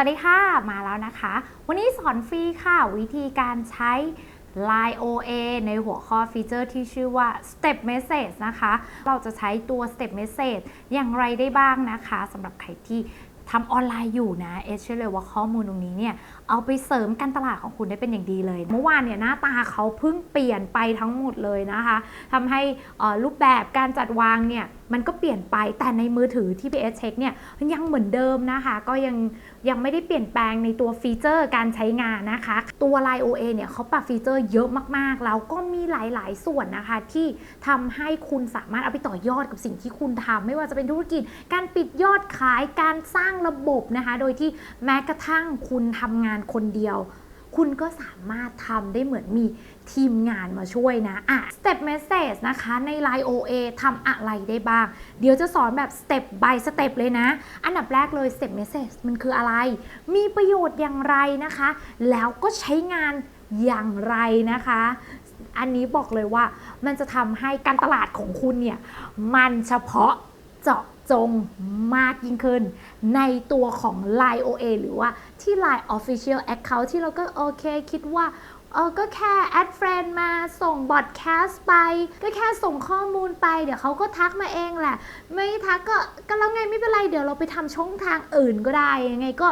วัสดีค่ะ มาแล้วนะคะ วันนี้สอนฟรีค่ะ วิธีการใช้ Line OA ในหัวข้อฟีเจอร์ที่ชื่อว่า Step Message นะคะ เราจะใช้ตัว Step Message อย่างไรได้บ้างนะคะสำหรับใครที่ทำออนไลน์อยู่นะ เอเชื่อเลยว่าข้อมูลตรงนี้เนี่ย เอาไปเสริมการตลาดของคุณได้เป็นอย่างดีเลย เมื่อวานเนี่ยหน้าตาเขาเพิ่งเปลี่ยนไปทั้งหมดเลยนะคะทำให้รูปแบบการจัดวางเนี่ย มันก็เปลี่ยนไปแต่ในมือถือที่ PS เช็คเนี่ยยังเหมือนเดิมนะคะ ก็ยังยังไม่ได้เปลี่ยนแปลงในตัวฟีเจอร์การใช้งานนะคะ ตัว Line OA เนี่ยเขาปรับฟีเจอร์เยอะมากๆ แล้วก็มีหลายๆ ส่วนนะคะ ที่ทำให้คุณสามารถเอาไปต่อยอดกับสิ่งที่คุณทำไม่ว่าจะเป็นธุรกิจ การปิดยอดขายการสร้างระบบนะคะ โดยที่แม้กระทั่งคุณทำงานคนเดียว คุณก็สามารถทำได้เหมือนมีทีมงานมาช่วยนะ อะ step message นะคะใน Line OA ทำอะไรได้บ้าง เดี๋ยวจะสอนแบบ step by step เลยนะ อันดับแรกเลย step message มันคืออะไร มีประโยชน์อย่างไรนะคะ แล้วก็ใช้งานอย่างไรนะคะ อันนี้บอกเลยว่ามันจะทำให้การตลาดของคุณเนี่ย มันเฉพาะเจาะ จงมากยิ่งขึ้น ในตัวของ Line OA หรือว่าที่ Line Official Account ที่เราก็โอเคคิดว่าเออก็แค่แอดเฟรนมาส่งบอดแคสต์ไป ก็แค่ส่งข้อมูลไป เดี๋ยวเขาก็ทักมาเองแหละ ไม่ทักก็ก็แล้วไงไม่เป็นไร เดี๋ยวเราไปทำช่องทางอื่นก็ได้ยังไงก็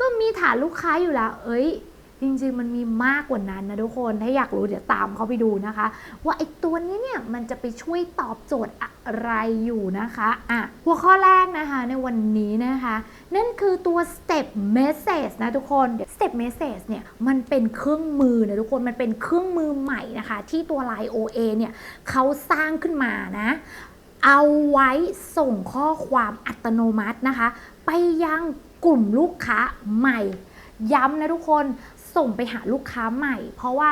ก็มีฐานลูกค้าอยู่แล้ว เอ้ย จริงๆ มันมีมากกว่านั้นนะทุกคน ถ้าอยากรู้เดี๋ยวตามเขาไปดูนะคะ ว่าไอ้ตัวนี้เนี่ยมันจะไปช่วยตอบโจทย์อะไรอยู่นะคะอะหัวข้อแรกนะคะในวันนี้นะคะ นั่นคือตัว step message นะทุกคน step message เนี่ยมันเป็นเครื่องมือนะทุกคนมันเป็นเครื่องมือใหม่นะคะ ที่ตัว Line OA เนี่ยเขาสร้างขึ้นมานะเอาไว้ส่งข้อความอัตโนมัตินะคะ ไปยังกลุ่มลูกค้าใหม่ ย้ำนะทุกคน ส่งไปหาลูกค้าใหม่ เพราะว่า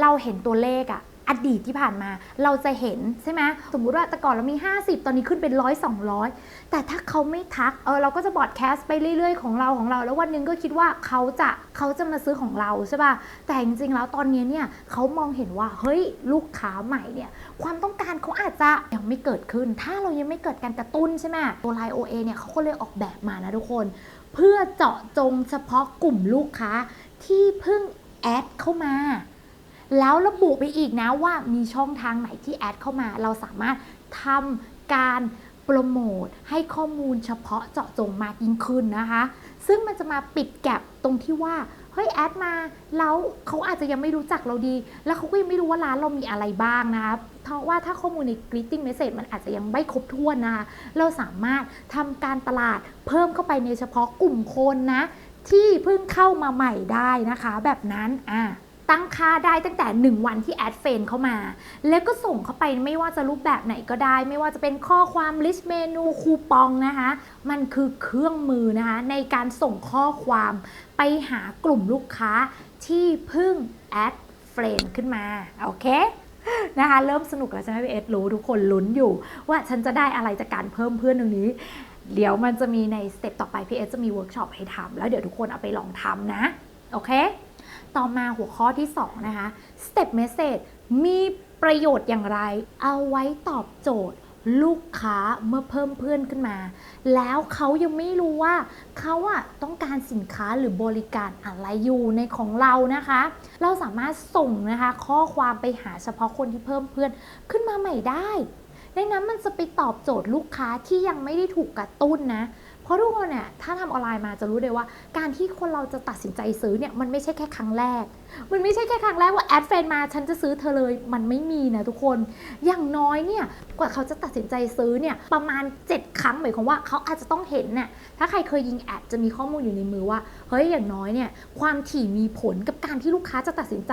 เราเห็นตัวเลขอะอดีตที่ผ่านมาเราจะเห็นใช่ไหมสมมุติว่าแต่ก่อนเรามี 50 ตอนนี้ขึ้นเป็นร้อยสองร้อยแต่ถ้าเขาไม่ทักเออเราก็จะบอดแคสต์ไปเรื่อยๆของเราของเรา แล้ววันหนึงก็คิดว่าเขาจะเขาจะมาซื้อของเราใช่ป่ะแต่จริงๆแล้วตอนนี้เนี่ยเขามองเห็นว่าเฮ้ยลูกค้าใหม่เนี่ยความต้องการเขาอาจจะยังไม่เกิดขึ้น ถ้าเรายังไม่เกิดการกระตุ้นใช่ไหมตัว Line OA เนี่ยเขาก็เลยออกแบบมานะทุกคน เพื่อเจาะจงเฉพาะกลุ่มลูกค้า ที่เพิ่งแอดเข้ามา แล้วระบุไปอีกนะว่ามีช่องทางไหนที่แอดเข้ามา เราสามารถทำการโปรโมทให้ข้อมูลเฉพาะเจาะจงมากยิ่งขึ้นนะคะ ซึ่งมันจะมาปิดแกลบตรงที่ว่าเฮ้ยแอดมาแล้วเขาอาจจะยังไม่รู้จักเราดี แล้วเขาก็ยังไม่รู้ว่าร้านเรามีอะไรบ้างนะคะเพราะว่าถ้าข้อมูลใน greeting message มันอาจจะยังไม่ครบถ้วนนะคะ เราสามารถทำการตลาดเพิ่มเข้าไปในเฉพาะกลุ่มคนนะ ที่เพิ่งเข้ามาใหม่ได้นะคะ แบบนั้นอะตั้งค่าได้ตั้งแต่ 1 วันที่แอดเฟนเข้ามา แล้วก็ส่งเข้าไปไม่ว่าจะรูปแบบไหนก็ได้ ไม่ว่าจะเป็นข้อความลิสต์เมนูคูปองนะคะ มันคือเครื่องมือนะคะ ในการส่งข้อความไปหากลุ่มลูกค้าที่เพิ่งแอดเฟรนขึ้นมา โอเคนะคะเริ่มสนุกแล้วใช่ไหมพี่เอสรู้ทุกคนลุ้นอยู่ ว่าฉันจะได้อะไรจากการเพิ่มเพื่อนตรงนี้ เดี๋ยวมันจะมีในสเต็ปต่อไปพี่เอจะมีเวิร์กช็อปให้ทำแล้วเดี๋ยวทุกคนเอาไปลองทำนะ โอเค ต่อมาหัวข้อที่ 2 นะคะ Step Message มีประโยชน์อย่างไร เอาไว้ตอบโจทย์ลูกค้าเมื่อเพิ่มเพื่อนขึ้นมา แล้วเขายังไม่รู้ว่าเขาอะต้องการสินค้าหรือบริการอะไรอยู่ในของเรานะคะ เราสามารถส่งนะคะ ข้อความไปหาเฉพาะคนที่เพิ่มเพื่อนขึ้นมาใหม่ได้ ดังนั้นมันจะไปตอบโจทย์ลูกค้าที่ยังไม่ได้ถูกกระตุ้นนะ เพราะทุกคนเนี่ยถ้าทำออนไลน์มาจะรู้เลยว่า การที่คนเราจะตัดสินใจซื้อเนี่ยมันไม่ใช่แค่ครั้งแรก มันไม่ใช่แค่ครั้งแรกว่าแอดเฟรนมาฉันจะซื้อเธอเลยมันไม่มีนะทุกคนอย่างน้อยเนี่ยกว่าเขาจะตัดสินใจซื้อเนี่ยประมาณ 7 ครั้งหมายความว่าเขาอาจจะต้องเห็นเนี่ยถ้าใครเคยยิงแอดจะมีข้อมูลอยู่ในมือว่าเฮ้ยอย่างน้อยเนี่ยความถี่มีผลกับการที่ลูกค้าจะตัดสินใจ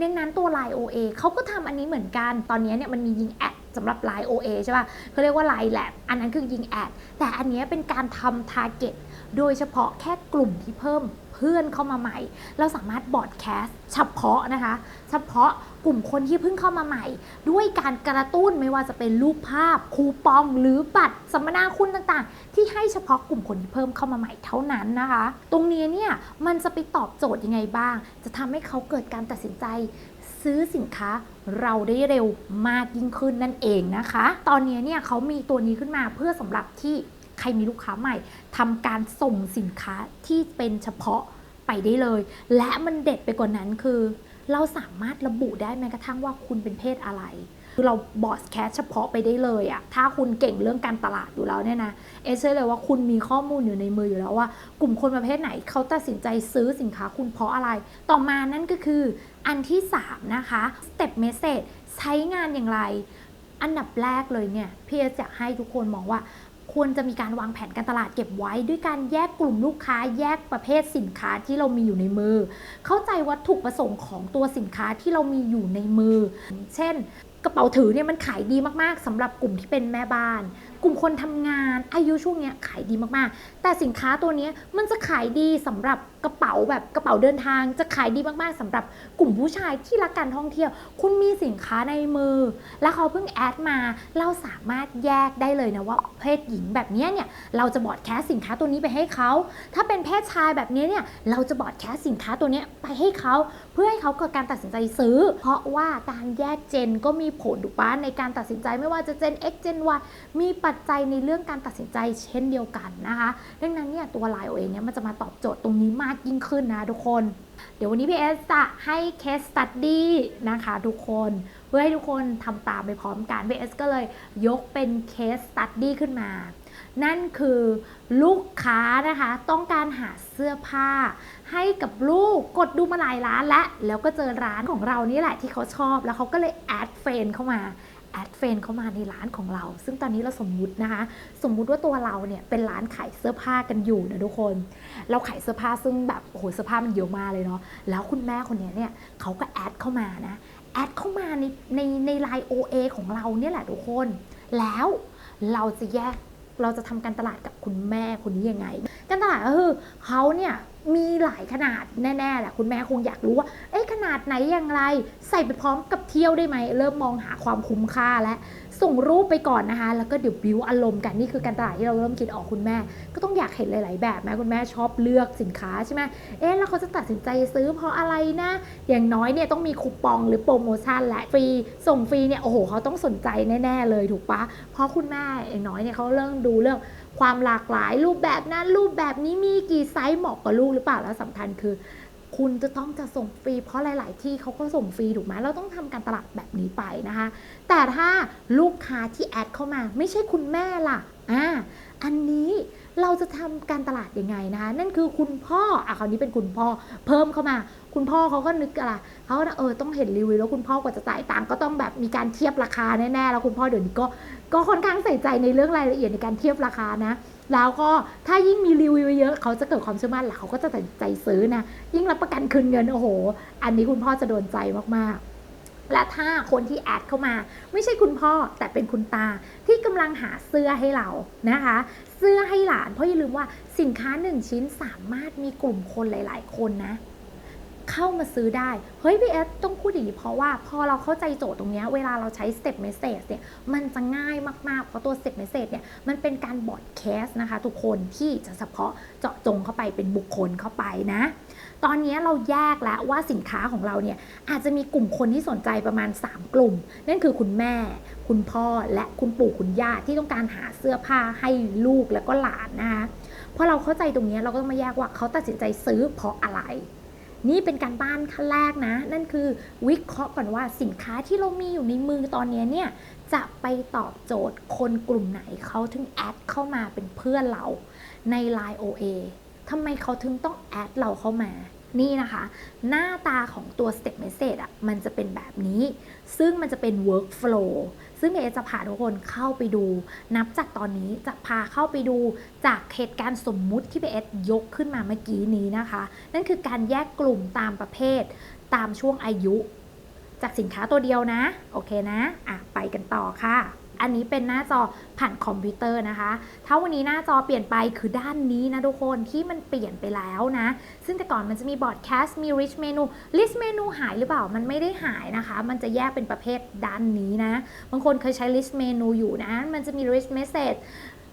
ดังนั้นตัว Line OA เขาก็ทำอันนี้เหมือนกันตอนนี้เนี่ยมันมียิงแอด สำหรับ Line OA ใช่ป่ะเขาเรียกว่า Line Lab อันนั้นคือยิงแอด แต่อันนี้เป็นการทำ target โดยเฉพาะแค่กลุ่มที่เพิ่มเพื่อนเข้ามาใหม่ เราสามารถบอดแคสต์เฉพาะนะคะ เฉพาะกลุ่มคนที่เพิ่งเข้ามาใหม่ ด้วยการกระตุ้นไม่ว่าจะเป็นรูปภาพ คูปอง หรือบัตรสัมมนาคุณต่างๆ ที่ให้เฉพาะกลุ่มคนที่เพิ่มเข้ามาใหม่เท่านั้นนะคะ ตรงนี้เนี่ยมันจะไปตอบโจทย์ยังไงบ้าง จะทำให้เขาเกิดการตัดสินใจ ซื้อสินค้าเราได้เร็วมากยิ่งขึ้นนั่นเองนะคะ ตอนนี้เนี่ยเขามีตัวนี้ขึ้นมาเพื่อสำหรับที่ใครมีลูกค้าใหม่ทำการส่งสินค้าที่เป็นเฉพาะไปได้เลย และมันเด็ดไปกว่านั้นคือ เราสามารถระบุได้แม้กระทั่งว่าคุณเป็นเพศอะไรคือเราบอสแคสเฉพาะไปได้เลยอะถ้าคุณเก่งเรื่องการตลาดอยู่แล้วเนี่ยนะ เอเชื่อเลยว่าคุณมีข้อมูลอยู่ในมืออยู่แล้วว่า กลุ่มคนประเภทไหนเขาตัดสินใจซื้อสินค้าคุณเพราะอะไร ต่อมานั่นก็คืออันที่ 3 นะคะ Step Message ใช้งานอย่างไร อันดับแรกเลยเนี่ยพี่เอสอยากให้ทุกคนมองว่า ควรจะมีการวางแผนการตลาดเก็บไว้ ด้วยการแยกกลุ่มลูกค้าแยกประเภทสินค้าที่เรามีอยู่ในมือ เข้าใจวัตถุประสงค์ของตัวสินค้าที่เรามีอยู่ในมือ เช่น กระเป๋าถือเนี่ยมันขายดีมากๆสำหรับกลุ่มที่เป็นแม่บ้านกลุ่มคนทำงานอายุช่วงเนี้ยขายดีมากๆ แต่สินค้าตัวนี้มันจะขายดีสำหรับกระเป๋าแบบกระเป๋าเดินทาง จะขายดีมากๆสำหรับกลุ่มผู้ชายที่รักการท่องเที่ยว คุณมีสินค้าในมือ แล้วเขาเพิ่งแอดมา เราสามารถแยกได้เลยนะว่าเพศหญิงแบบนี้เนี่ยเราจะบอดแคสสินค้าตัวนี้ไปให้เขาถ้าเป็นเพศชายแบบนี้เนี่ยเราจะบอดแคสสินค้าตัวเนี้ยไปให้เขาเพื่อให้เขาเกิดการตัดสินใจซื้อ เพราะว่าการแยกเจนก็มีผลถูกปะในการตัดสินใจไม่ว่าจะเจน X เจน Y มีปัจจัยในเรื่องการตัดสินใจเช่นเดียวกันนะคะ ดังนั้นเนี่ยตัว Line OA เนี่ยมันจะมาตอบโจทย์ตรงนี้มากยิ่งขึ้นนะทุกคน เดี๋ยววันนี้พี่เอสจะให้ case study นะคะทุกคนเพื่อให้ทุกคนทำตามไปพร้อมกันพี่เอสก็เลยยกเป็น case study ขึ้นมานั่นคือลูกค้านะคะ ต้องการหาเสื้อผ้า ให้กับลูกกดดูมาหลายร้านแล้วแล้วก็เจอร้านของเรานี่แหละที่เขาชอบ แล้วเขาก็เลยแอดเฟรนเข้ามา แอดเฟนเข้ามาในร้านของเรา ซึ่งตอนนี้เราสมมุตินะคะ สมมุติว่าตัวเราเนี่ยเป็นร้านขายเสื้อผ้ากันอยู่นะทุกคน เราขายเสื้อผ้าซึ่งแบบโอ้โหเสื้อผ้ามันเยอะมากเลยเนาะ แล้วคุณแม่คนนี้เนี่ยเขาก็แอดเข้ามานะ แอดเข้ามาในในในไลน์ OA ของเราเนี่ยแหละทุกคน แล้วเราจะแยกเราจะทำการตลาดกับคุณแม่คนนี้ยังไง การตลาดก็คือเขาเนี่ย มีหลายขนาดแน่ๆแหละคุณแม่คงอยากรู้ว่า เอ๊ะขนาดไหนอย่างไร ใส่ไปพร้อมกับเที่ยวได้ไหม เริ่มมองหาความคุ้มค่าแล้วส่งรูปไปก่อนนะคะ แล้วก็เดี๋ยวบิวอารมณ์กันนี่คือการตลาดที่เราเริ่มคิดออกคุณแม่ ก็ต้องอยากเห็นหลาย ๆ แบบแม่คุณแม่ชอบเลือกสินค้าใช่ไหมเอ๊ะแล้วเขาจะตัดสินใจซื้อเพราะอะไรนะ อย่างน้อยเนี่ยต้องมีคูปองหรือโปรโมชั่นและฟรีส่งฟรีเนี่ยโอ้โหเขาต้องสนใจแน่ ๆ เลยถูกปะเพราะคุณแม่อย่างน้อยเนี่ยเขาเริ่มดูเรื่อง ความหลากหลายรูปแบบนั้นรูปแบบนี้มีกี่ไซส์เหมาะกับลูกหรือเปล่าแล้วสำคัญคือ คุณจะต้องจะส่งฟรี เพราะหลาย ๆ ที่เขาก็ส่งฟรีถูกไหมเราต้องทำการตลาดแบบนี้ไปนะคะ แต่ถ้าลูกค้าที่แอดเข้ามา ไม่ใช่คุณแม่ล่ะอ่าอันนี้เราจะทำการตลาดยังไงนะคะนั่นคือคุณพ่ออะคราวนี้เป็นคุณพ่อเพิ่มเข้ามา คุณพ่อเขาก็นึกอะไรเขาก็เออต้องเห็นรีวิวแล้วคุณพ่อ กว่าจะจ่ายตังค์ก็ต้องแบบมีการเทียบราคาแน่ๆแล้วคุณพ่อเดี๋ยวนี้ก็ ก็ค่อนข้างใส่ใจในเรื่องรายละเอียดในการเทียบราคานะ แล้วก็ถ้ายิ่งมีรีวิวเยอะ เขาจะเกิดความเชื่อมั่นแหละเขาก็จะตัดสินใจซื้อนะ ยิ่งรับประกันคืนเงินโอ้โห อันนี้คุณพ่อจะโดนใจมากๆและถ้าคนที่แอดเข้ามา ไม่ใช่คุณพ่อแต่เป็นคุณตาที่กำลังหาเสื้อให้เรานะคะ เสื้อให้หลานเพราะอย่าลืมว่าสินค้าหนึ่งชิ้นสามารถมีกลุ่มคนหลาย ๆ คนนะ เข้ามาซื้อได้ เฮ้ยพี่เอสต้องพูดอย่างนี้เพราะว่าพอเราเข้าใจโจทย์ตรงนี้เวลาเราใช้ step message เนี่ยมันจะง่ายมาก ๆ เพราะตัว step message เนี่ยมันเป็นการบอดแคสต์นะคะ ทุกคนที่จะเฉพาะเจาะจงเข้าไปเป็นบุคคลเข้าไปนะ ตอนนี้เราแยกแล้วว่าสินค้าของเราเนี่ยอาจจะมีกลุ่มคนที่สนใจประมาณ 3 กลุ่ม นั่นคือคุณแม่ คุณพ่อและคุณปู่คุณย่าที่ต้องการหาเสื้อผ้าให้ลูกแล้วก็หลานนะคะพอเราเข้าใจตรงนี้เราก็ต้องมาแยกว่าเขาตัดสินใจซื้อเพราะอะไร นี่เป็นการบ้านขั้นแรกนะ นั่นคือวิเคราะห์ก่อนว่าสินค้าที่เรามีอยู่ในมือตอนนี้เนี่ยจะไปตอบโจทย์คนกลุ่มไหนเขาถึงแอดเข้ามาเป็นเพื่อนเราใน Line OA ทำไมเขาถึงต้องแอดเราเข้ามานี่นะคะ หน้าตาของตัว step message อะมันจะเป็นแบบนี้ ซึ่งมันจะเป็น workflow ซึ่งเอจะพาทุกคนเข้าไปดู นับจากตอนนี้จะพาเข้าไปดูจากเหตุการณ์สมมุติที่พีเอสยกขึ้นมาเมื่อกี้นี้นะคะ นั่นคือการแยกกลุ่มตามประเภท ตามช่วงอายุ จากสินค้าตัวเดียวนะ โอเคนะ อะ ไปกันต่อค่ะ อันนี้เป็นหน้าจอผ่านคอมพิวเตอร์นะคะ ถ้าวันนี้หน้าจอเปลี่ยนไปคือด้านนี้นะทุกคนที่มันเปลี่ยนไปแล้วนะ ซึ่งแต่ก่อนมันจะมีบอร์ดแคสต์มี rich menu list menu หายหรือเปล่า มันไม่ได้หายนะคะ มันจะแยกเป็นประเภทด้านนี้นะ บางคนเคยใช้ list menu อยู่นะ มันจะมี rich message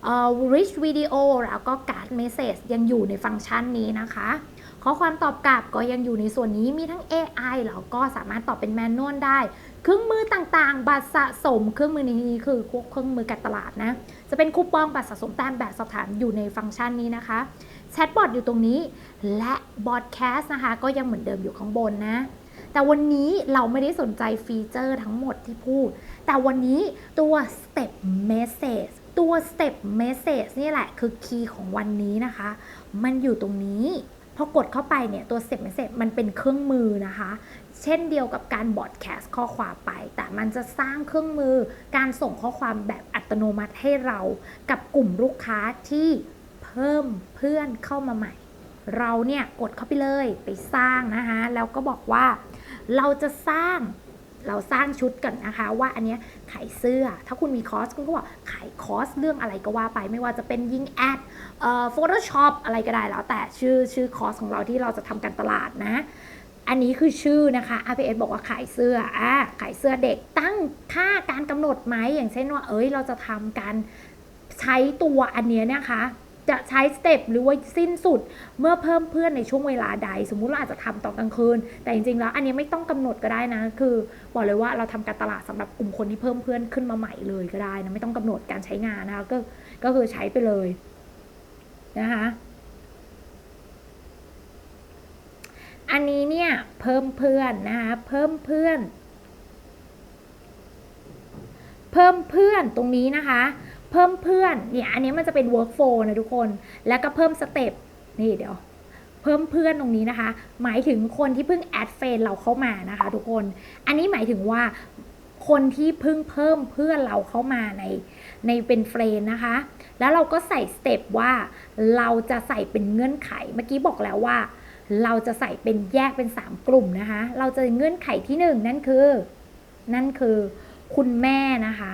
เอ่อ rich video แล้วก็ card message ยังอยู่ในฟังก์ชันนี้นะคะ ข้อความตอบกลับก็ยังอยู่ในส่วนนี้มีทั้ง AI แล้วก็สามารถตอบเป็นแมนนวลได้ เครื่องมือต่างๆ บัตรสะสม เครื่องมือในนี้คือพวกเครื่องมือการตลาดนะ จะเป็นคูปองบัตรสะสมแต้มแบบสอบถามอยู่ในฟังก์ชันนี้นะคะแชทบอทอยู่ตรงนี้ และบอดแคสต์นะคะ ก็ยังเหมือนเดิมอยู่ข้างบนนะ แต่วันนี้เราไม่ได้สนใจฟีเจอร์ทั้งหมดที่พูด แต่วันนี้ตัว Step Message ตัว Step Message นี่แหละคือคีย์ของวันนี้นะคะ มันอยู่ตรงนี้ พอกดเข้าไปเนี่ยตัว Step Message มันเป็นเครื่องมือนะคะ เช่นเดียวกับการบอดแคสข้อความไป แต่มันจะสร้างเครื่องมือการส่งข้อความแบบอัตโนมัติให้เรา กับกลุ่มลูกค้าที่เพิ่มเพื่อนเข้ามาใหม่ เราเนี่ยกดเข้าไปเลยไปสร้างนะคะ แล้วก็บอกว่าเราจะสร้าง เราสร้างชุดกันนะคะ ว่าอันเนี้ยขายเสื้อ ถ้าคุณมีคอสคุณก็บอกขายคอสเรื่องอะไรก็ว่าไป ไม่ว่าจะเป็นยิงแอดเอ่อ Photoshop อะไรก็ได้แล้ว แต่ชื่อชื่อคอสของเราที่เราจะทำการตลาดนะ อันนี้คือชื่อนะคะ RPS บอกว่าขายเสื้ออ่าขายเสื้อเด็กตั้งค่าการกำหนดไหมอย่างเช่นว่า เอ้ยเราจะทำการใช้ตัวอันเนี้ยนะคะ จะใช้สเต็ปหรือว่าสิ้นสุดเมื่อเพิ่มเพื่อนในช่วงเวลาใด สมมุติเราอาจจะทำตอนกลางคืน แต่จริงๆแล้วอันนี้ไม่ต้องกำหนดก็ได้นะ คือบอกเลยว่าเราทำการตลาดสำหรับกลุ่มคนที่เพิ่มเพื่อนขึ้นมาใหม่เลยก็ได้นะไม่ต้องกำหนดการใช้งานนะคะก็ก็คือใช้ไปเลยนะคะอันนี้เนี่ยเพิ่มเพื่อนนะคะเพิ่มเพื่อน เพิ่มเพื่อนตรงนี้นะคะ เพิ่มเพื่อนเนี่ยอันนี้มันจะเป็น workflow นะทุกคน แล้วก็เพิ่มสเต็ปนี่เดี๋ยวเพิ่มเพื่อนตรงนี้นะคะ หมายถึงคนที่เพิ่งแอดเฟนเราเข้ามานะคะทุกคน อันนี้หมายถึงว่าคนที่เพิ่งเพิ่มเพื่อนเราเข้ามาในในเป็นเฟรนนะคะ แล้วเราก็ใส่สเต็ปว่าเราจะใส่เป็นเงื่อนไข เมื่อกี้บอกแล้วว่า เราจะใส่เป็นแยกเป็น 3 กลุ่มนะคะ เราจะเงื่อนไขที่ 1 นั่นคือ นั่นคือคุณแม่นะคะ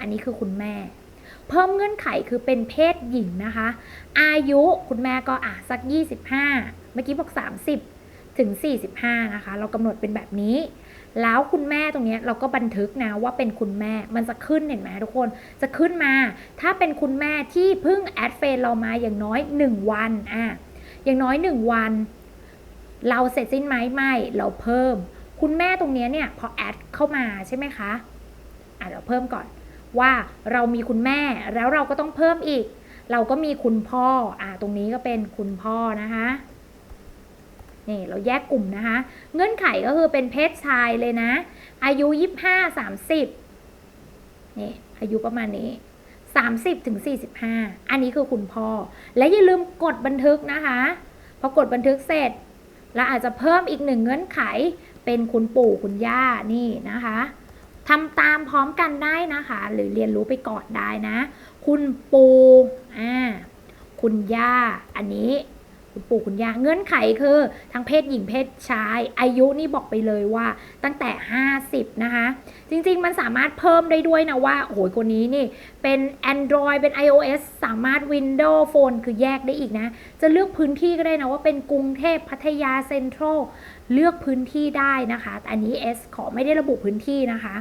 อันนี้คือคุณแม่ เพิ่มเงื่อนไขคือเป็นเพศหญิงนะคะ อายุคุณแม่ก็อะสัก 25 เมื่อกี้บอก 30 ถึง 45 นะคะ เรากำหนดเป็นแบบนี้ แล้วคุณแม่ตรงนี้เราก็บันทึกนะว่าเป็นคุณแม่ มันจะขึ้นเห็นไหมทุกคน จะขึ้นมา ถ้าเป็นคุณแม่ที่เพิ่งแอดเฟนเรามาอย่างน้อย 1 วันอะอย่างน้อย 1 วัน เราเสร็จสิ้นไหมไม่ เราเพิ่ม คุณแม่ตรงนี้เนี่ยพอแอดเข้ามาใช่ไหมคะอะเราเพิ่มก่อน ว่าเรามีคุณแม่แล้วเราก็ต้องเพิ่มอีก เราก็มีคุณพ่ออ่าตรงนี้ก็เป็นคุณพ่อนะคะนี่เราแยกกลุ่มนะคะ เงื่อนไขก็คือเป็นเพศชายเลยนะ อายุ 25 30นี่อายุประมาณนี้ 30ถึง45 อันนี้คือคุณพ่อ และอย่าลืมกดบันทึกนะคะ พอกดบันทึกเสร็จเราอาจจะเพิ่มอีกหนึ่งเงื่อนไขเป็นคุณปู่คุณย่านี่นะคะ ทำตามพร้อมกันได้นะคะ หรือเรียนรู้ไปก่อนได้นะ คุณปูอ่าคุณย่า อันนี้ คุณปู่คุณย่าเงื่อนไขคือทั้งเพศหญิงเพศชาย อายุนี่บอกไปเลยว่าตั้งแต่ 50 นะคะ จริงๆมันสามารถเพิ่มได้ด้วยนะว่าโอ้โหคนนี้นี่เป็น Android เป็น iOS สามารถ Windows Phone คือแยกได้อีกนะ จะเลือกพื้นที่ก็ได้นะว่าเป็นกรุงเทพพัทยาเซ็นทรัลเลือกพื้นที่ได้นะคะ แต่อันนี้ S ขอไม่ได้ระบุพื้นที่นะคะ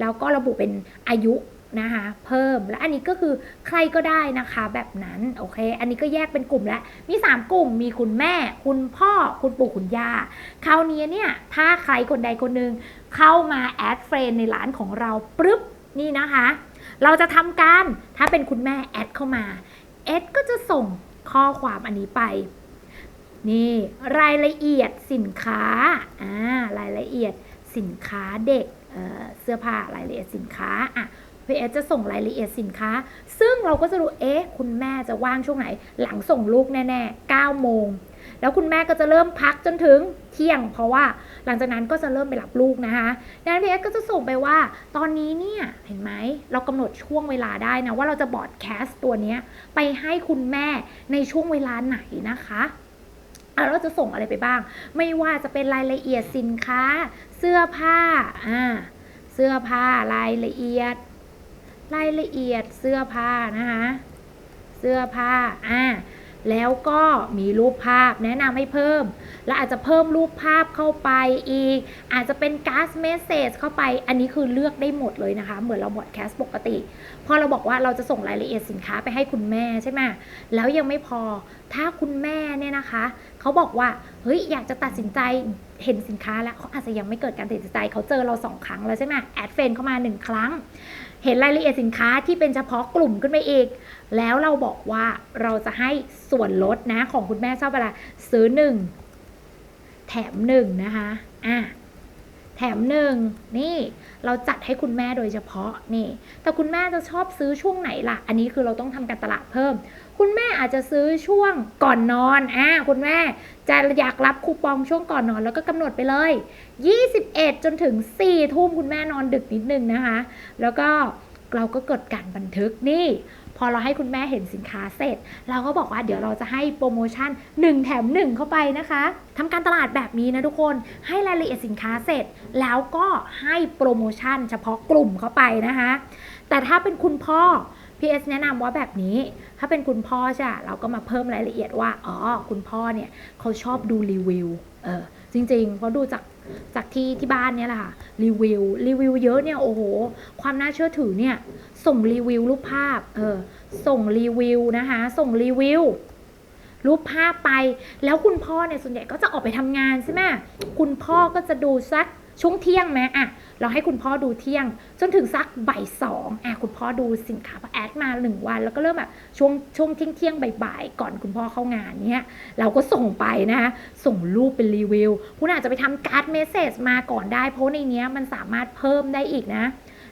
แล้วก็ระบุเป็นอายุ นะคะเพิ่มและอันนี้ก็คือใครก็ได้นะคะแบบนั้นโอเค อันนี้ก็แยกเป็นกลุ่มแล้วมี 3 กลุ่มมีคุณแม่ คุณพ่อคุณปู่คุณย่าคราวนี้เนี่ยถ้าใครคนใดคนหนึ่งเข้ามาแอดเฟรนในร้านของเราปึ๊บนี่นะคะ เราจะทำการถ้าเป็นคุณแม่แอดเข้ามาเอดก็จะส่งข้อความอันนี้ไปนี่รายละเอียดสินค้าอ่ารายละเอียดสินค้าเด็กเเสื้อผ้ารายละเอียดสินค้าอะ พีเอสจะส่งรายละเอียดสินค้า ซึ่งเราก็จะรู้เอ๊ะคุณแม่จะว่างช่วงไหน หลังส่งลูกแน่ๆ9โมงแล้วคุณแม่ก็จะเริ่มพักจนถึงเที่ยง เพราะว่าหลังจากนั้นก็จะเริ่มไปรับลูกนะคะดังนั้นพีเอสก็จะส่งไปว่า ตอนนี้เนี่ยเห็นไหมเรากำหนดช่วงเวลาได้นะ ว่าเราจะบอดแคสต์ตัวนี้ไปให้คุณแม่ในช่วงเวลาไหนนะคะเราจะส่งอะไรไปบ้าง ไม่ว่าจะเป็นรายละเอียดสินค้า เสื้อผ้าอ่าเสื้อผ้ารายละเอียด รายละเอียดเสื้อผ้านะคะ เสื้อผ้าอ่าแล้วก็มีรูปภาพแนะนำให้เพิ่ม แล้วอาจจะเพิ่มรูปภาพเข้าไปอีก อาจจะเป็นการ์ดเมสเซจเข้าไป อันนี้คือเลือกได้หมดเลยนะคะ เหมือนเราบอดแคสต์ปกติ พอเราบอกว่าเราจะส่งรายละเอียดสินค้าไปให้คุณแม่ใช่ไหมแล้วยังไม่พอถ้าคุณแม่เนี่ยนะคะ เขาบอกว่าเฮ้ยอยากจะตัดสินใจเห็นสินค้าแล้วเขาอาจจะยังไม่เกิดการตัดสินใจเขาเจอเราสองครั้งแล้วใช่ไหมแอดเฟนเข้ามาหนึ่งครั้ง เห็นรายละเอียดสินค้าที่เป็นเฉพาะกลุ่มขึ้นไปอีก แล้วเราบอกว่าเราจะให้ส่วนลดนะของคุณแม่ชอบเวลาซื้อหนึ่งแถมหนึ่งนะคะอะแถมหนึ่งนี่เราจัดให้คุณแม่โดยเฉพาะนี่ แต่คุณแม่จะชอบซื้อช่วงไหนล่ะ อันนี้คือเราต้องทำการตลาดเพิ่ม คุณแม่อาจจะซื้อช่วงก่อนนอนอ่าคุณแม่ จะอยากรับคูปองช่วงก่อนนอน แล้วก็กำหนดไปเลย 21 จนถึง 4 ทุ่มคุณแม่นอนดึกนิดนึงนะคะ แล้วก็เราก็กดการบันทึกนี่ พอเราให้คุณแม่เห็นสินค้าเสร็จ เราก็บอกว่าเดี๋ยวเราจะให้โปรโมชั่น 1 แถม 1 เข้าไปนะคะทำการตลาดแบบนี้นะทุกคนให้รายละเอียดสินค้าเสร็จ แล้วก็ให้โปรโมชั่นเฉพาะกลุ่มเข้าไปนะคะ แต่ถ้าเป็นคุณพ่อ PS แนะนำว่าแบบนี้ ถ้าเป็นคุณพ่อใช่ปะเราก็มาเพิ่มรายละเอียดว่า อ๋อ คุณพ่อเนี่ยเขาชอบดูรีวิว เออ จริงๆเพราะดูจากจากที่ที่บ้านเนี่ยแหละค่ะ รีวิว รีวิวเยอะเนี่ย โอ้โห ความน่าเชื่อถือเนี่ย ส่งรีวิวรูปภาพ เออ ส่งรีวิวนะคะ ส่งรีวิวรูปภาพไป แล้วคุณพ่อเนี่ยส่วนใหญ่ก็จะออกไปทำงานใช่ไหมคุณพ่อก็จะดูสัก ช่วงเที่ยงไหมอะเราให้คุณพ่อดูเที่ยง จนถึงสักบ่ายสองอะคุณพ่อดูสินค้าพอแอดมาหนึ่งวัน แล้วก็เริ่มแบบช่วงช่วงเที่ยงเที่ยงบ่ายๆก่อนคุณพ่อเข้างานเนี้ยเราก็ส่งไปนะคะส่งรูปเป็นรีวิว คุณอาจจะไปทำการ์ดเมสเซจมาก่อนได้ เพราะในเนี้ยมันสามารถเพิ่มได้อีกนะ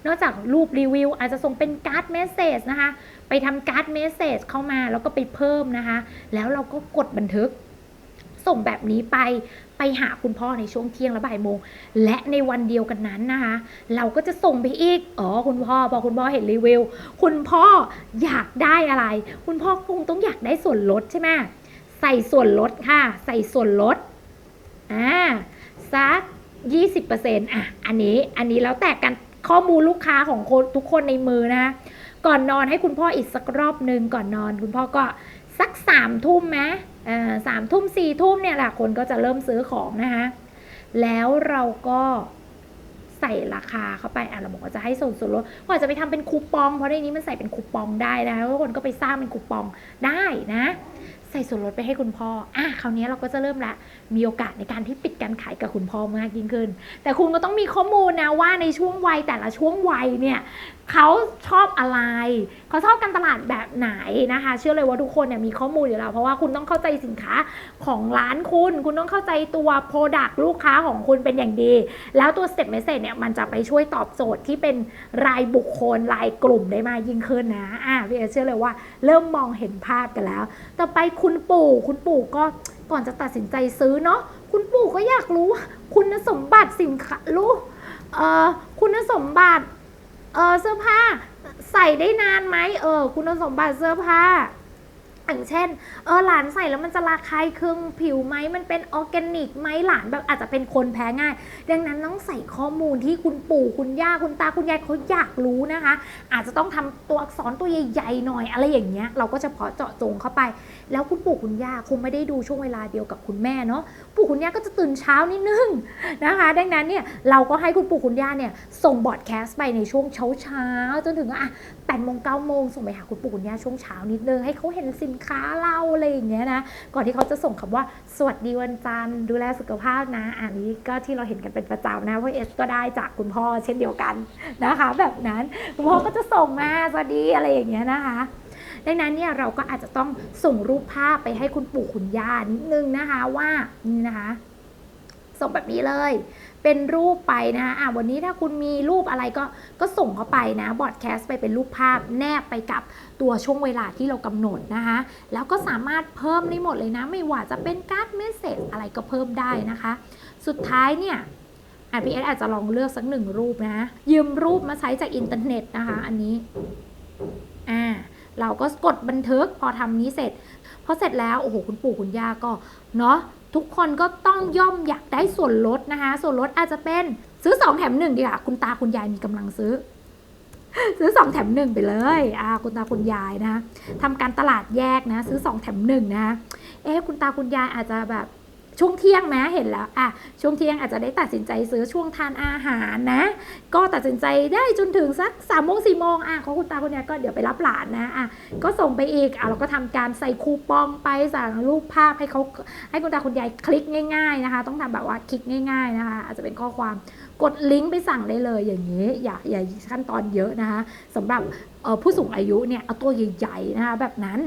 นอกจากรูปรีวิว อาจจะส่งเป็นการ์ดเมสเซจนะคะ ไปทำการ์ดเมสเซจเข้ามาแล้วก็ไปเพิ่มนะคะ แล้วเราก็กดบันทึก ส่งแบบนี้ไปไปหาคุณพ่อในช่วงเที่ยงและบ่ายโมง และในวันเดียวกันนั้นนะคะ เราก็จะส่งไปอีก อ๋อ คุณพ่อพอคุณพ่อเห็นรีวิว คุณพ่ออยากได้อะไร คุณพ่อคงต้องอยากได้ส่วนลดใช่ไหมใส่ส่วนลดค่ะ ใส่ส่วนลด อ่า สัก 20%อะ อันนี้ อันนี้แล้วแต่กันข้อมูลลูกค้าของคนทุกคนในมือนะ ก่อนนอนให้คุณพ่ออีกสักรอบหนึ่งก่อนนอน คุณพ่อก็ สักสามทุ่มไหมสามทุ่มสี่ทุ่มเนี่ยแหละคนก็จะเริ่มซื้อของนะคะแล้วเราก็ใส่ราคาเข้าไปอะเราบอกว่าจะให้ส่วนส่วนลดก็อาจจะไปทำเป็นคูปอง เพราะในนี้มันใส่เป็นคูปองได้นะคะคนก็ไปสร้างเป็นคูปองได้นะ ใส่ส่วนลดไปให้คุณพ่ออะคราวนี้เราก็จะเริ่มละมีโอกาสในการที่ปิดการขายกับคุณพ่อมากยิ่งขึ้น แต่คุณก็ต้องมีข้อมูลนะว่าในช่วงวัยแต่ละช่วงวัยเนี่ย เขาชอบอะไร เขาชอบการตลาดแบบไหนนะคะ เชื่อเลยว่าทุกคนเนี่ยมีข้อมูลอยู่แล้ว เพราะว่าคุณต้องเข้าใจสินค้าของร้านคุณ คุณต้องเข้าใจตัว Product ลูกค้าของคุณเป็นอย่างดี แล้วตัว Step Message เนี่ยมันจะไปช่วยตอบโจทย์ที่เป็นรายบุคคลรายกลุ่มได้มากยิ่งขึ้นนะอะพี่เอเชื่อเลยว่าเริ่มมองเห็นภาพกันแล้ว ต่อไปคุณปู่คุณปู่ก็ก่อนจะตัดสินใจซื้อเนาะคุณปู่ก็อยากรู้ คุณสมบัติสินค้ารู้เอ่อคุณสมบัติ เออเสื้อผ้าใส่ได้นานไหมเออคุณสมบัติเสื้อผ้า อย่างเช่น เออหลานใส่แล้วมันจะระคายเคืองผิวไหมมันเป็นออร์แกนิกไหมหลานแบบอาจจะเป็นคนแพ้ง่าย ดังนั้นต้องใส่ข้อมูลที่คุณปู่คุณย่าคุณตาคุณยายเขาอยากรู้นะคะ อาจจะต้องทำตัวอักษรตัวใหญ่ๆหน่อยอะไรอย่างเงี้ยเราก็เฉพาะเจาะจงเข้าไป แล้วคุณปู่คุณย่าคงไม่ได้ดูช่วงเวลาเดียวกับคุณแม่เนาะปู่คุณย่าก็จะตื่นเช้านิดนึงนะคะ ดังนั้นเนี่ยเราก็ให้คุณปู่คุณย่าเนี่ยส่งบอดแคสต์ไปในช่วงเช้าเช้าๆจนถึงอะ แปดโมงเก้าโมงส่งไปหาคุณปู่คุณย่าช่วงเช้านิดนึงให้เขาเห็นสินค้าเราอะไรอย่างเงี้ยนะก่อนที่เขาจะส่งคำว่าสวัสดีวันจันทร์ดูแลสุขภาพนะ อันนี้ก็ที่เราเห็นกันเป็นประจำนะเพราะเอสก็ได้จากคุณพ่อเช่นเดียวกันนะคะ แบบนั้นคุณพ่อก็จะส่งมาสวัสดีอะไรอย่างเงี้ยนะคะดังนั้นเนี่ยเราก็อาจจะต้องส่งรูปภาพไปให้คุณปู่คุณย่านิดนึงนะคะว่านี่นะคะ ส่งแบบนี้เลย เป็นรูปไปนะคะอะวันนี้ถ้าคุณมีรูปอะไรก็ก็ส่งเข้าไปนะบอดแคสต์ไปเป็นรูปภาพแนบไปกับตัวช่วงเวลาที่เรากำหนดนะคะ แล้วก็สามารถเพิ่มได้หมดเลยนะ ไม่ว่าจะเป็นการ์ดเมสเซจอะไรก็เพิ่มได้นะคะ สุดท้ายเนี่ยอะพีเอสอาจจะลองเลือกสักหนึ่งรูปนะ ยืมรูปมาใช้จากอินเทอร์เน็ตนะคะ อันนี้อ่าเราก็กดบันทึกพอทำนี้เสร็จพอเสร็จแล้วโอ้โหคุณปู่คุณย่าก็เนาะ ทุกคนก็ต้องย่อมอยากได้ส่วนลดนะคะ ส่วนลดอาจจะเป็นซื้อ 2 แถม1ดีกว่าคุณตาคุณยายมีกำลังซื้อ ซื้อ 2 แถม 1 ไปเลยอ่าคุณตาคุณยายนะทำการตลาดแยกนะ ซื้อ 2 แถม1นะเอ๊ะคุณตาคุณยายอาจจะแบบ ช่วงเที่ยงแม้เห็นแล้วอะช่วงเที่ยงอาจจะได้ตัดสินใจซื้อช่วงทานอาหารนะ ก็ตัดสินใจได้จนถึงสักสามโมงสี่โมงอะของคุณตาคนเนี้ยก็เดี๋ยวไปรับหลานนะอะก็ส่งไปอีกอะเราก็ทำการใส่คูปองไปสั่งรูปภาพให้เขาให้คุณตาคุณยายคลิกง่ายๆนะคะ ต้องทำแบบว่าคลิกง่าย ๆนะคะ อาจจะเป็นข้อความกดลิงก์ไปสั่งได้เลยอย่างนี้อย่าอย่าขั้นตอนเยอะนะคะสำหรับผู้สูงอายุเนี่ยเอาตัวใหญ่ๆนะคะแบบนั้น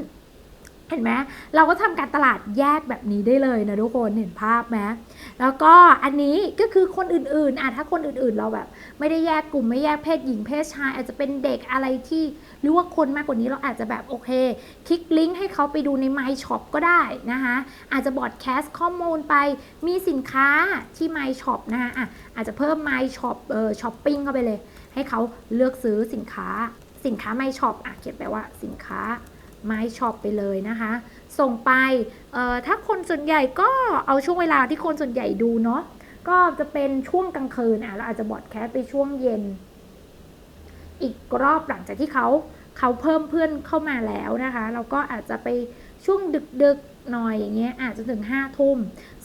เห็นไหมเราก็ทำการตลาดแยกแบบนี้ได้เลยนะทุกคนเห็นภาพไหมแล้วก็อันนี้ก็คือคนอื่นๆอะถ้าคนอื่นๆเราแบบ ไม่ได้แยกกลุ่มไม่แยกเพศหญิงเพศชาย อาจจะเป็นเด็กอะไรที่หรือว่าคนมากกว่านี้เราอาจจะแบบโอเค คลิกลิงก์ให้เขาไปดูใน My Shop ก็ได้นะคะอาจจะบอดแคสต์ข้อมูลไปมีสินค้าที่ My Shop นะคะอะอาจจะเพิ่ม My Shop เอ่อช้อปปิ้งเข้าไปเลย ให้เขาเลือกซื้อสินค้าสินค้า My Shop อะเขียนไปลว่าสินค้า My Shop ไปเลยนะคะ ส่งไปเอ่อถ้าคนส่วนใหญ่ก็เอาช่วงเวลาที่คนส่วนใหญ่ดูเนาะก็จะเป็นช่วงกลางคืนอะเราอาจจะบอดแคสไปช่วงเย็น อีกรอบหลังจากที่เขาเขาเพิ่มเพื่อนเข้ามาแล้วนะคะ เราก็อาจจะไปช่วงดึกๆหน่อยอย่างเงี้ยอาจจะถึง5้าทุ่ม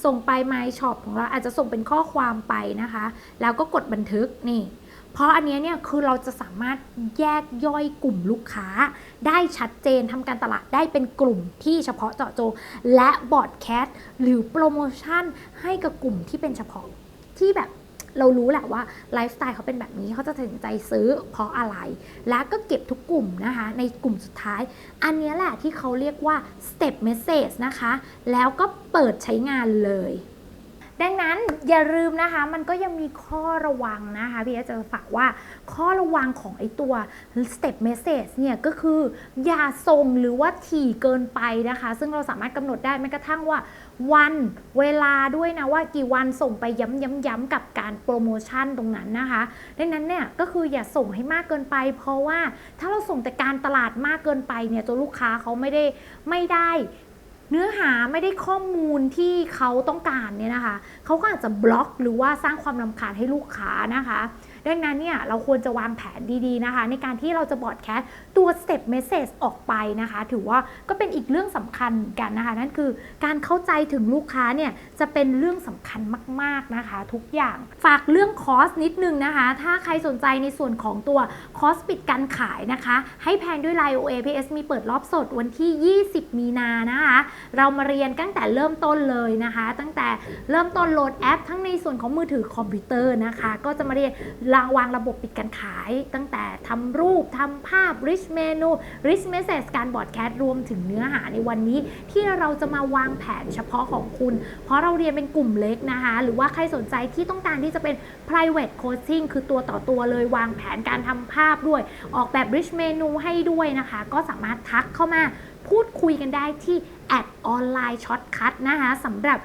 ส่งไป My Shop ของเราอาจจะส่งเป็นข้อความไปนะคะ แล้วก็กดบันทึกนี่ เพราะอันนี้เนี่ยคือเราจะสามารถแยกย่อยกลุ่มลูกค้า ได้ชัดเจนทำการตลาดได้เป็นกลุ่มที่เฉพาะเจาะจงและบอดแคสต์หรือโปรโมชั่นให้กับกลุ่มที่เป็นเฉพาะที่แบบเรารู้แหละว่าไลฟ์สไตล์เขาเป็นแบบนี้เขาจะตัดสินใจซื้อเพราะอะไร แล้วก็เก็บทุกกลุ่มนะคะ ในกลุ่มสุดท้าย อันนี้แหละที่เขาเรียกว่า step message นะคะ แล้วก็เปิดใช้งานเลย ดังนั้นอย่าลืมนะคะ มันก็ยังมีข้อระวังนะคะพี่จะฝากว่าข้อระวังของไอตัว step message เนี่ยก็คืออย่าส่งหรือว่าถี่เกินไปนะคะ ซึ่งเราสามารถกำหนดได้แม้กระทั่งว่าวันเวลาด้วยนะว่ากี่วันส่งไปย้ำๆๆกับการโปรโมชั่นตรงนั้นนะคะ ดังนั้นเนี่ยก็คืออย่าส่งให้มากเกินไป เพราะว่าถ้าเราส่งแต่การตลาดมากเกินไปเนี่ยตัวลูกค้าเขาไม่ได้ไม่ได้ เนื้อหาไม่ได้ข้อมูลที่เขาต้องการเนี่ยนะคะเขาก็อาจจะบล็อกหรือว่าสร้างความรำคาญให้ลูกค้านะคะ ดังนั้นเนี่ยเราควรจะวางแผนดีๆนะคะ ในการที่เราจะบอดแคสตัว step message ออกไปนะคะ ถือว่าก็เป็นอีกเรื่องสำคัญกันนะคะ นั่นคือการเข้าใจถึงลูกค้าเนี่ยจะเป็นเรื่องสำคัญมาก ๆนะคะ ทุกอย่างฝากเรื่องคอสนิดนึงนะคะ ถ้าใครสนใจในส่วนของตัวคอสปิดการขายนะคะ ให้แพงด้วย Line OAPS มีเปิดรอบสดวันที่ 20 มีนานะคะ เรามาเรียนตั้งแต่เริ่มต้นเลยนะคะ ตั้งแต่เริ่มต้นโหลดแอป ทั้งในส่วนของมือถือคอมพิวเตอร์นะคะ ก็จะมาเรียนวางระบบปิดการขาย ตั้งแต่ทำรูปทำภาพ rich menu rich message การบอดแคสต์รวมถึงเนื้อหาในวันนี้ ที่เราจะมาวางแผนเฉพาะของคุณ เพราะเราเรียนเป็นกลุ่มเล็กนะคะ หรือว่าใครสนใจที่ต้องการที่จะเป็น private coaching คือตัวต่อตัวเลยวางแผนการทำภาพด้วย ออกแบบ rich menu ให้ด้วยนะคะ ก็สามารถทักเข้ามาพูดคุยกันได้ที่แอดออนไลน์ช็อตคัทนะคะสำหรับ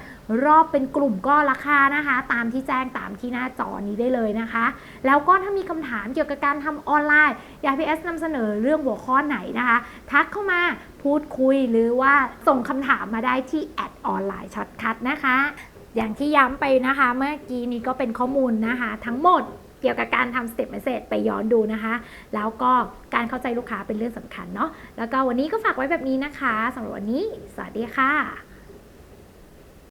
รอบเป็นกลุ่มก็ราคานะคะ ตามที่แจ้งตามที่หน้าจอนี้ได้เลยนะคะ แล้วก็ถ้ามีคำถามเกี่ยวกับการทำออนไลน์ อยากพีเอสนำเสนอเรื่องหัวข้อไหนนะคะ ทักเข้ามาพูดคุยหรือว่าส่งคำถามมาได้ที่แอดออนไลน์ช็อตคัทนะคะ อย่างที่ย้ำไปนะคะ เมื่อกี้นี้ก็เป็นข้อมูลนะคะ ทั้งหมดเกี่ยวกับการทำสเต็ปเมสเซจไปย้อนดูนะคะ แล้วก็การเข้าใจลูกค้าเป็นเรื่องสำคัญเนาะแล้วก็วันนี้ก็ฝากไว้แบบนี้นะคะสำหรับวันนี้ สวัสดีค่ะ